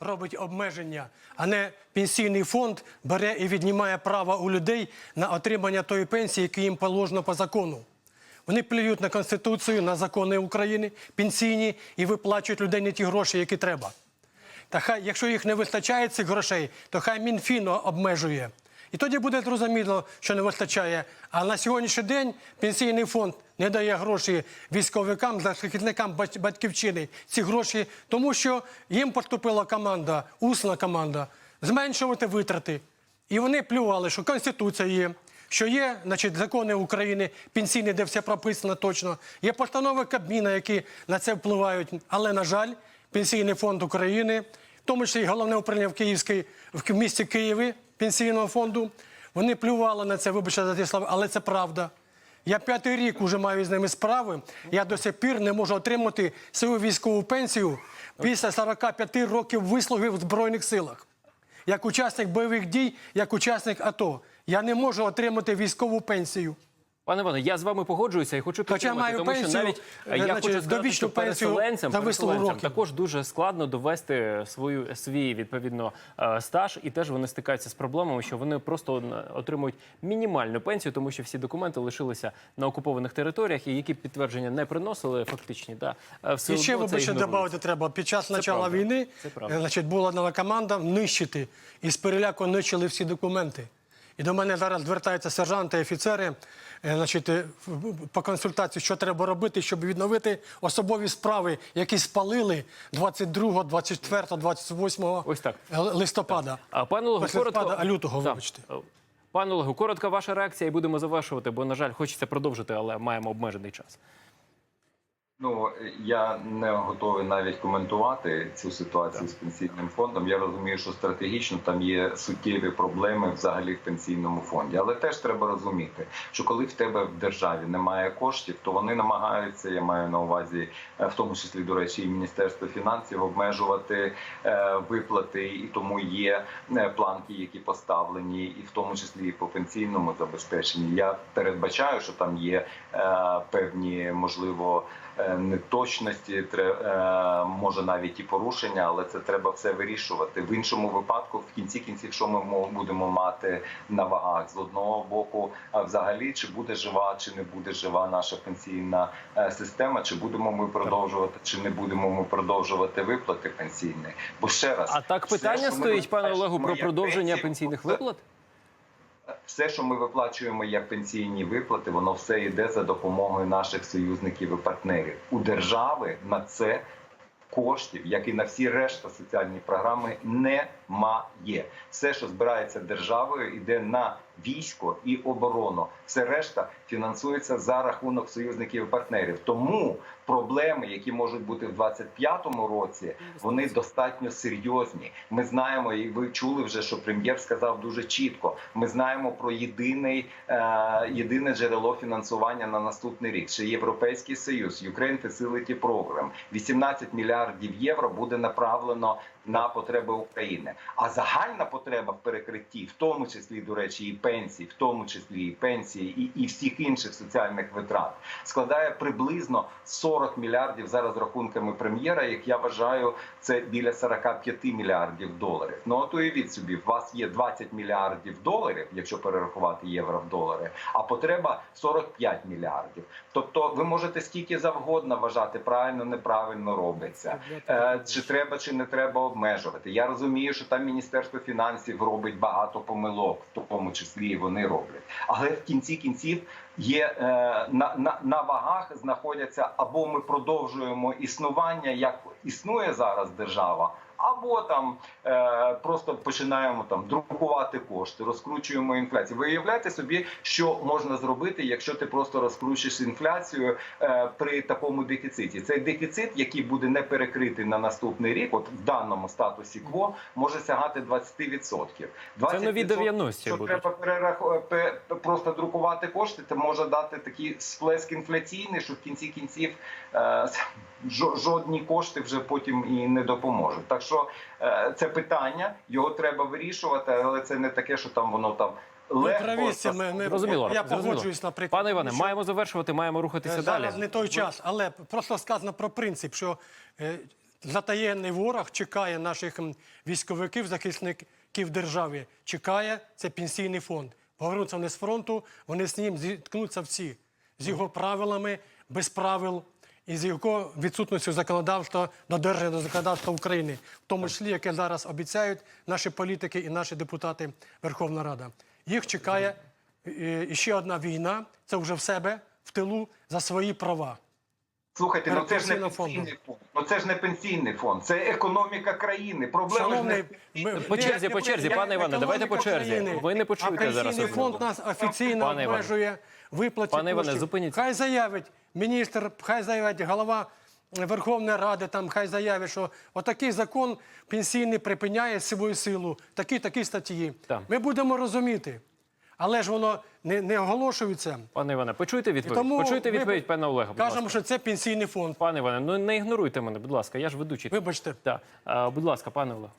робить обмеження, а не пенсійний фонд бере і віднімає право у людей на отримання тої пенсії, які їм положено по закону. Вони плюють на Конституцію, на закони України, пенсійні і виплачують людей не ті гроші, які треба. Та хай, якщо їх не вистачає цих грошей, то хай Мінфін обмежує. І тоді буде зрозуміло, що не вистачає. А на сьогоднішній день пенсійний фонд не дає гроші військовикам, захисникам батьківщини ці гроші, тому що їм поступила команда, усна команда, зменшувати витрати. І вони плювали, що Конституція є, що є значить, закони України, пенсійні, де все прописано точно. Є постанови Кабміна, які на це впливають. Але, на жаль, Пенсійний фонд України, в тому числі і головне управління в Київській в місті Києві пенсійного фонду. Вони плювали на це, вибачте за ті слова, але це правда. Я п'ятий рік вже маю з ними справи. Я до сих пір не можу отримати свою військову пенсію після 45 років вислуги в Збройних силах. Як учасник бойових дій, як учасник АТО. Я не можу отримати військову пенсію. Пане Іване, я з вами погоджуюся і хочу Хоча підтримати, маю тому що пенсію, навіть е, я значить, хочу сказати, що пенсію переселенцям, за вислугу переселенцям років. також дуже складно довести свою свій відповідно е, стаж, і теж вони стикаються з проблемами, що вони просто е, отримують мінімальну пенсію, тому що всі документи лишилися на окупованих територіях, і які підтвердження не приносили фактичні. Да, е, все І ще, одно це вибачте, додати треба. Під час початку правда. війни Це правда. е, значить, була нова команда нищити. І з переляку нищили всі документи. І до мене зараз звертаються сержанти і офіцери е, значить, е, по консультації, що треба робити, щоб відновити особові справи, які спалили 22, 24, 28 Ось так. листопада. А пане Олегу, коротко лютого, Так. вибачте. Е, Пане Олегу, коротка ваша реакція, і будемо завершувати, бо на жаль, хочеться продовжити, але маємо обмежений час. Ну я не готовий навіть коментувати цю ситуацію з пенсійним фондом. Я розумію, що стратегічно там є суттєві проблеми взагалі в пенсійному фонді. Але теж треба розуміти, що коли в тебе в державі немає коштів, то вони намагаються. Я маю на увазі, е, в тому числі до речі, і Міністерство фінансів обмежувати е, виплати, і тому є е, планки, які поставлені, і в тому числі і по пенсійному забезпеченні. Я передбачаю, що там є е, певні можливо е, неточності, е, може навіть і порушення, але це треба все вирішувати. В іншому випадку, в кінці кінців, що ми будемо мати на вагах з одного боку, взагалі чи буде жива, чи не буде жива наша пенсійна е, система, чи будемо ми продовжувати, чи не будемо ми продовжувати виплати пенсійні. Бо ще раз, А так питання ми стоїть, пане Олегу, про продовження пенсійних виплат. Все, що ми виплачуємо як пенсійні виплати, воно все йде за допомогою наших союзників і партнерів. У держави на це коштів, як і на всі решта соціальні програми, немає. Все, що збирається державою, йде на військо і оборону. Все решта фінансується за рахунок союзників і партнерів. Тому проблеми, які можуть бути в 25-му році, вони достатньо серйозні. Ми знаємо, і ви чули вже, що прем'єр сказав дуже чітко. Ми знаємо про єдиний е, єдине джерело фінансування на наступний рік. Це Європейський Союз, Ukraine Facility Program. 18 мільярдів євро буде направлено на потреби України. А загальна потреба в перекритті, в тому числі, до речі, і пенсії, в тому числі і пенсії, і, і всіх інших соціальних витрат, складає приблизно 40 мільярдів зараз рахунками прем'єра. Як я вважаю, це біля 45 мільярдів доларів. Ну от уявіть собі, у вас є 20 мільярдів доларів, якщо перерахувати євро в долари, а потреба 45 мільярдів. Тобто, ви можете скільки завгодно вважати, правильно, неправильно робиться. Е, чи треба, чи не треба обмежувати. Я розумію, що там міністерство фінансів робить багато помилок, в тому числі і вони роблять. Але в кінці кінців є е, на, на, на вагах знаходяться або ми продовжуємо існування, як існує зараз держава. Або там е, просто починаємо там друкувати кошти, розкручуємо інфляцію. Ви уявляєте собі, що можна зробити, якщо ти просто розкручуєш інфляцію е, при такому дефіциті? Цей дефіцит, який буде не перекритий на наступний рік, от в даному статусі КВО, може сягати 20%. 20% Це нові 90-ті що будуть. треба перераху... пе- просто друкувати кошти, це може дати такий сплеск інфляційний, що в кінці кінців е, жодні кошти вже потім і не допоможуть. Так що е, це питання, його треба вирішувати, але це не таке, що там воно там праві, з ми- ми- Зрозуміло. я погоджуюсь, наприклад. Пане Іване, що- маємо завершувати, маємо рухатися далі. Зараз не той час, але просто сказано про принцип, що е, затаєнний ворог чекає наших військовиків, захисників держави, чекає це пенсійний фонд. Повернуться вони з фронту, вони з ним зіткнуться всі з його правилами, без правил і з його відсутністю законодавства, додержання до законодавства України, в тому числі, яке зараз обіцяють наші політики і наші депутати Верховна Рада. Їх чекає е, іще одна війна. Це вже в себе в тилу за свої права. Слухайте, ну це ж не пенсійний фонд. Ну це ж не пенсійний фонд, це економіка країни. Проблема ж Шановний, не ми- По черзі, по черзі, не- пане Іване, давайте по черзі. країни. Ви не почуєте а зараз пенсійний фонд нас офіційно Пане обмежує виплаті Пане Іване, зупиніться. Хай заявить міністр, хай заявить голова Верховної Ради, там хай заявить, що отакий закон пенсійний припиняє свою силу, такі такі статті. Так. Ми будемо розуміти. Але ж воно не, не оголошується. Пане Іване, почуйте відповідь. тому Почуйте ми відповідь пана Олега. Будь Кажемо, ласка. що це пенсійний фонд. Пане Іване, ну не ігноруйте мене, будь ласка, я ж ведучий. Вибачте. Так, а, будь ласка, пане Олег.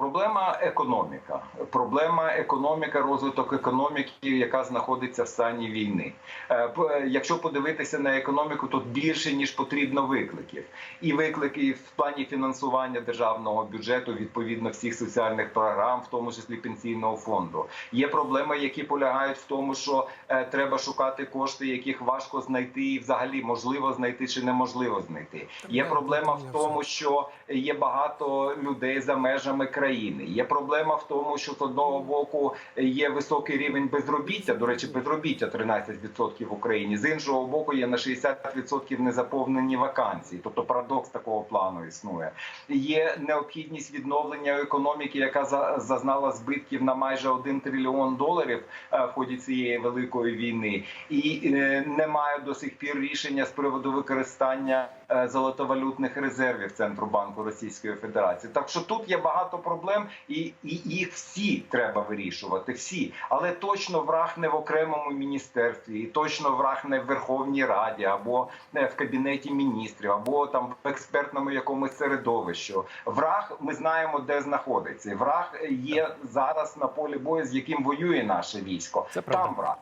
Проблема економіка. Проблема економіка, розвиток економіки, яка знаходиться в стані війни. Е, Якщо подивитися на економіку, то більше ніж потрібно викликів. І виклики в плані фінансування державного бюджету, відповідно всіх соціальних програм, в тому числі пенсійного фонду. Є проблеми, які полягають в тому, що е, треба шукати кошти, яких важко знайти, і взагалі можливо знайти чи неможливо знайти. Є проблема в тому, що є багато людей за межами країни. Є проблема в тому, що з одного боку є високий рівень безробіття. До речі, безробіття 13% в Україні. З іншого боку, є на 60% незаповнені вакансії. Тобто парадокс такого плану існує. Є необхідність відновлення економіки, яка за- зазнала збитків на майже 1 трильйон доларів е, в ході цієї великої війни, і е, немає до сих пір рішення з приводу використання е, золотовалютних резервів Центробанку Російської Федерації. Так що тут є багато проблем, і, і їх всі треба вирішувати. Всі, але точно враг не в окремому міністерстві, і точно враг не в Верховній Раді або не в кабінеті міністрів, або там в експертному якомусь середовищі. Враг ми знаємо, де знаходиться. Враг є зараз на полі бою, з яким воює наше військо. Це правда. Там враг.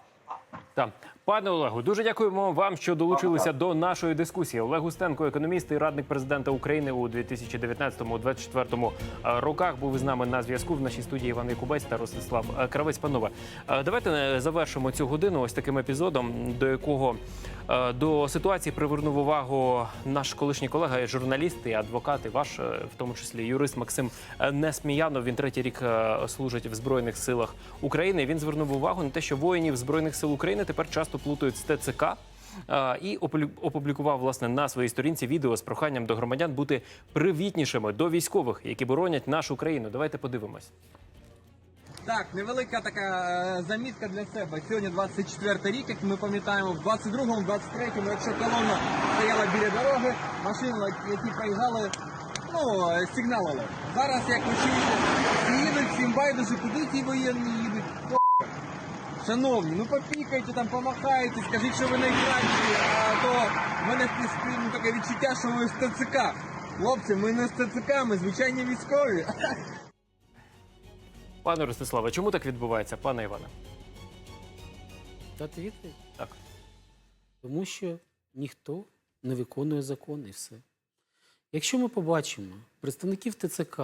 Так. Пане Олегу, дуже дякуємо вам, що долучилися до нашої дискусії. Олег Устенко, економіст і радник президента України у 2019-2024 роках, був із нами на зв'язку в нашій студії Іван Якубець та Ростислав е, Кравець. Панове, е, давайте е, завершимо цю годину ось таким епізодом, до якого е, до ситуації привернув увагу наш колишній колега, журналіст і адвокат, і ваш, е, в тому числі юрист Максим е, Несміянов. Він третій рік е, служить в збройних силах України. Він звернув увагу на те, що воїнів збройних сил України тепер часто плутають з ТЦК. І опублі- опублікував власне на своїй сторінці відео з проханням до громадян бути привітнішими до військових, які боронять нашу країну. Давайте подивимось. Так, невелика така е, замітка для себе. Сьогодні 24 рік, як ми пам'ятаємо, в 22-му, 23-му, якщо колона стояла біля дороги, машини, які проїжджали, ну, е, сигналили. Зараз, як всі їдуть, всім байдуже, куди ті воєнні. Шановні, ну попікайте там, помахайте, скажіть, що ви найкращі, а то в мене ну, таке відчуття, що ви з ТЦК. Хлопці, ми не з ТЦК, ми звичайні військові. Пане Ростиславе, чому так відбувається, пане Іване? Дати відповідь? Так. Тому що ніхто не виконує закон і все. Якщо ми побачимо представників ТЦК,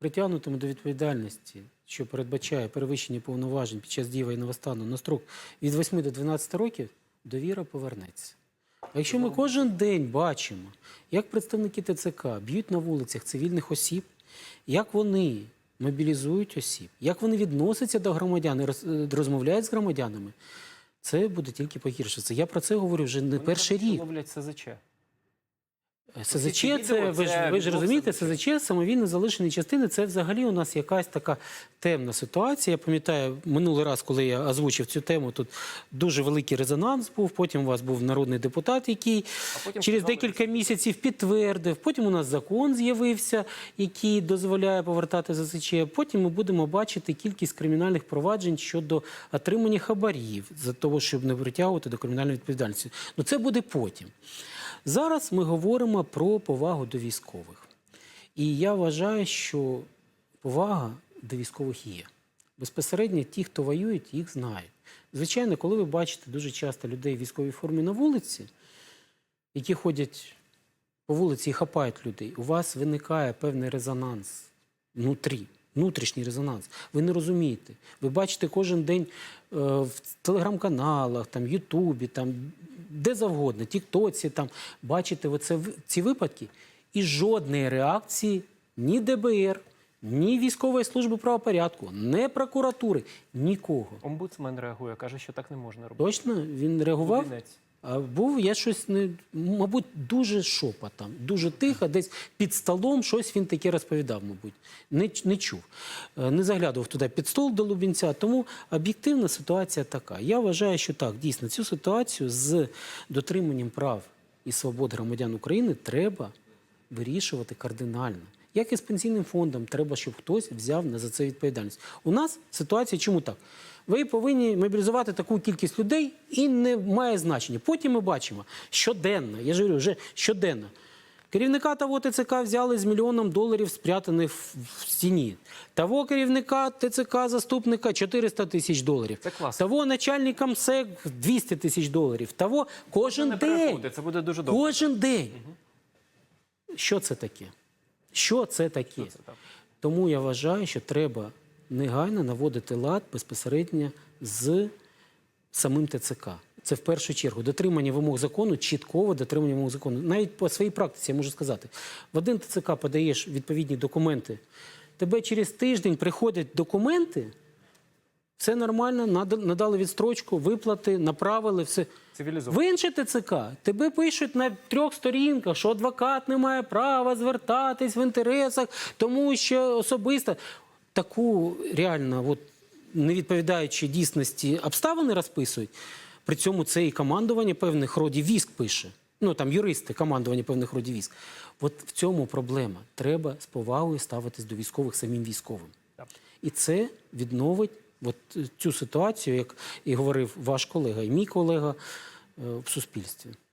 притягнутими до відповідальності, що передбачає перевищення повноважень під час дії воєнного стану на строк від 8 до 12 років, довіра повернеться. А якщо ми кожен день бачимо, як представники ТЦК б'ють на вулицях цивільних осіб, як вони мобілізують осіб, як вони відносяться до громадян і е, розмовляють з громадянами, це буде тільки погіршитися. Я про це говорю вже не перший Вони рік. ловлять СЗЧ. СЗЧ, ці це ви ж ви ж розумієте, СЗЧ. СЗЧ самовільно залишені частини. Це взагалі у нас якась така темна ситуація. Я пам'ятаю, минулий раз, коли я озвучив цю тему, тут дуже великий резонанс був. Потім у вас був народний депутат, який через декілька місяців підтвердив. Потім у нас закон з'явився, який дозволяє повертати СЗЧ. Потім ми будемо бачити кількість кримінальних проваджень щодо отримання хабарів за того, щоб не притягувати до кримінальної відповідальності. Ну це буде потім. Зараз ми говоримо про повагу до військових. І я вважаю, що повага до військових є. Безпосередньо ті, хто воюють, їх знають. Звичайно, коли ви бачите дуже часто людей в військовій формі на вулиці, які ходять по вулиці і хапають людей, у вас виникає певний резонанс внутрі, внутрішній резонанс. Ви не розумієте. Ви бачите кожен день е, в телеграм-каналах, там, Ютубі, там, де завгодно, Тіктоці, там, бачите оце, в- ці випадки, і жодної реакції ні ДБР, ні військової служби правопорядку, ні прокуратури, нікого. Омбудсмен реагує, каже, що так не можна робити. Точно він реагував? Лубінець. Був я щось не мабуть дуже шопотом, дуже тихо, десь під столом щось він таке розповідав, мабуть. Не, не чув. Е, Не заглядував туди під стол до Лубінця. Тому об'єктивна ситуація така. Я вважаю, що так, дійсно, цю ситуацію з дотриманням прав і свобод громадян України треба вирішувати кардинально. Як і з пенсійним фондом, треба, щоб хтось взяв на за це відповідальність. У нас ситуація чому так? Ви повинні мобілізувати таку кількість людей і не має значення. Потім ми бачимо щоденно, я ж говорю, вже щоденно. Керівника того ТЦК взяли з мільйоном доларів, спрятаних в, стіні. Того керівника ТЦК, заступника 400 тисяч доларів. Це класно. Того начальника МСЕК 200 тисяч доларів. Того кожен Не день. це буде дуже добре. Кожен день. Що це таке? Що це таке? Це так. Тому я вважаю, що треба негайно наводити лад безпосередньо з самим ТЦК. Це в першу чергу дотримання вимог закону, чітково дотримання вимог закону. Навіть по своїй практиці я можу сказати: в один ТЦК подаєш відповідні документи, тебе через тиждень приходять документи, все нормально, нада- надали відстрочку, виплати, направили, все. В інше ТЦК тебе пишуть на трьох сторінках, що адвокат не має права звертатись в інтересах, тому що особисто таку реально, от, не відповідаючи дійсності, обставини розписують. При цьому це і командування певних родів військ пише. Ну там юристи, командування певних родів військ. От в цьому проблема. Треба з повагою ставитись до військових самим військовим. І це відновить от е, цю ситуацію, як і говорив ваш колега, і мій колега е, в суспільстві.